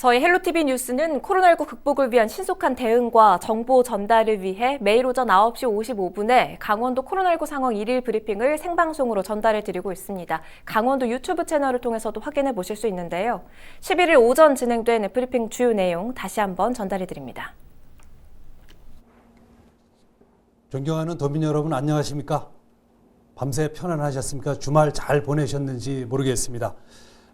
저희 헬로티비 뉴스는 코로나19 극복을 위한 신속한 대응과 정보 전달을 위해 매일 오전 9시 55분에 강원도 코로나19 상황 일일 브리핑을 생방송으로 전달해 드리고 있습니다. 강원도 유튜브 채널을 통해서도 확인해 보실 수 있는데요. 11일 오전 진행된 브리핑 주요 내용 다시 한번 전달해 드립니다. 존경하는 도민 여러분 안녕하십니까? 밤새 편안하셨습니까? 주말 잘 보내셨는지 모르겠습니다.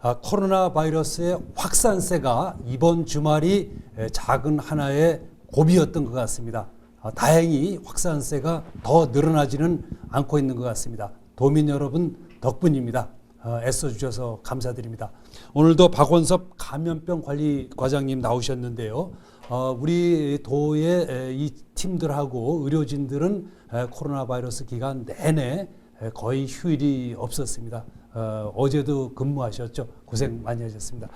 아, 코로나 바이러스의 확산세가 이번 주말이 에, 작은 하나의 고비였던 것 같습니다. 아, 다행히 확산세가 더 늘어나지는 않고 있는 것 같습니다. 도민 여러분 덕분입니다. 어, 애써주셔서 감사드립니다. 오늘도 박원섭 감염병 관리 과장님 나오셨는데요. 어, 우리 도의 에, 이 팀들하고 의료진들은 에, 코로나 바이러스 기간 내내 에, 거의 휴일이 없었습니다. 어, 어제도 근무하셨죠. 고생 많이 하셨습니다.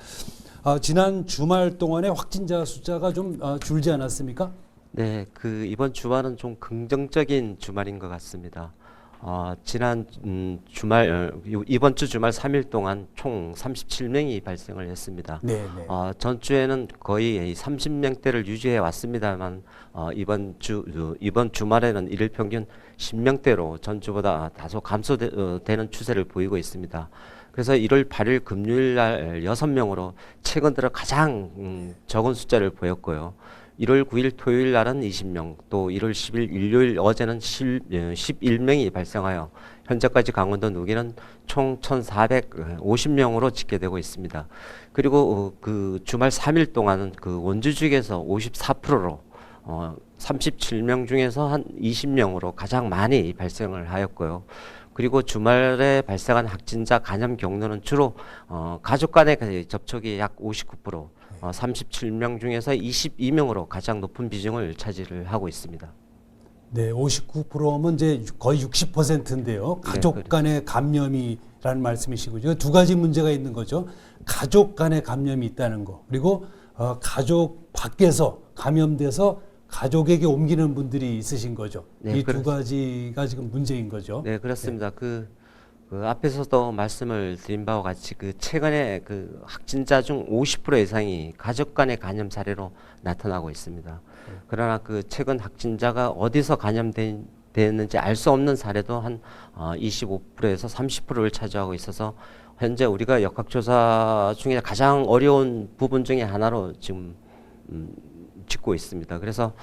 아, 지난 주말 동안에 확진자 숫자가 좀 어, 줄지 않았습니까? 네, 그 이번 주말은 좀 긍정적인 주말인 것 같습니다. 어, 지난 음, 주말 어, 요- 이번 주 주말 3일 동안 총 37명이 발생을 했습니다. 네, 네. 어, 전주에는 거의 30명대를 유지해 왔습니다만 어, 이번 주 어, 이번 주말에는 일일 평균 10명대로 전주보다 다소 감소되는 추세를 보이고 있습니다. 그래서 1월 8일 금요일 날 6명으로 최근 들어 가장 음, 적은 숫자를 보였고요. 1월 9일 토요일 날은 20명, 또 1월 10일 일요일 어제는 11명이 발생하여 현재까지 강원도 누기는 총 1,450명으로 집계되고 있습니다. 그리고 어, 그 주말 3일 동안은 그 원주 지역에서 54%로 어, 37명 중에서 한 20명으로 가장 많이 발생을 하였고요. 그리고 주말에 발생한 확진자 감염 경로는 주로 어, 가족 간의 그 접촉이 약 59%, 어, 37명 중에서 22명으로 가장 높은 비중을 차지를 하고 있습니다. 네, 59%면 이제 거의 60%인데요. 가족 그렇죠. 간의 감염이라는 말씀이시고요. 두 가지 문제가 있는 거죠. 가족 간의 감염이 있다는 거. 그리고 어, 가족 밖에서 감염돼서 가족에게 옮기는 분들이 있으신 거죠. 네, 이두 그렇습니다. 가지가 지금 문제인 거죠. 네, 그렇습니다. 그, 그 앞에서도 말씀을 드린 바와 같이 그 최근에 그 확진자 중 50% 이상이 가족 간의 감염 사례로 나타나고 있습니다. 그러나 그 최근 확진자가 어디서 감염됐는지 알 수 없는 사례도 한 어, 25%에서 30%를 차지하고 있어서 현재 우리가 역학조사 중에 가장 어려운 부분 중에 하나로 지금 음, 짓고 있습니다. 그래서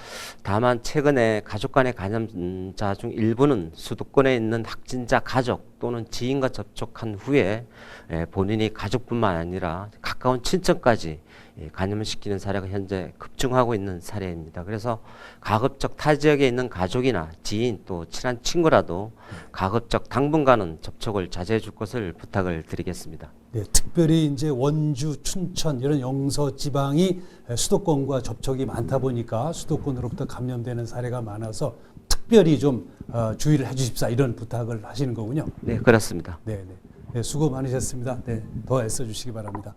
다만 최근에 가족 간의 감염자 중 일부는 수도권에 있는 확진자 가족 또는 지인과 접촉한 후에 예, 본인이 가족뿐만 아니라 가까운 친척까지 예, 감염을 시키는 사례가 현재 급증하고 있는 사례입니다. 그래서 가급적 타 지역에 있는 가족이나 지인 또 친한 친구라도 가급적 당분간은 접촉을 자제해 줄 것을 부탁을 드리겠습니다. 네, 특별히 이제 원주, 춘천 이런 영서 지방이 수도권과 접촉이 많다 보니까 수도권으로부터 감염되는 사례가 많아서 특별히 좀 어, 주의를 해주십사 이런 부탁을 하시는 거군요. 네, 그렇습니다. 네, 네. 네, 수고 많으셨습니다. 네, 더 애써주시기 바랍니다.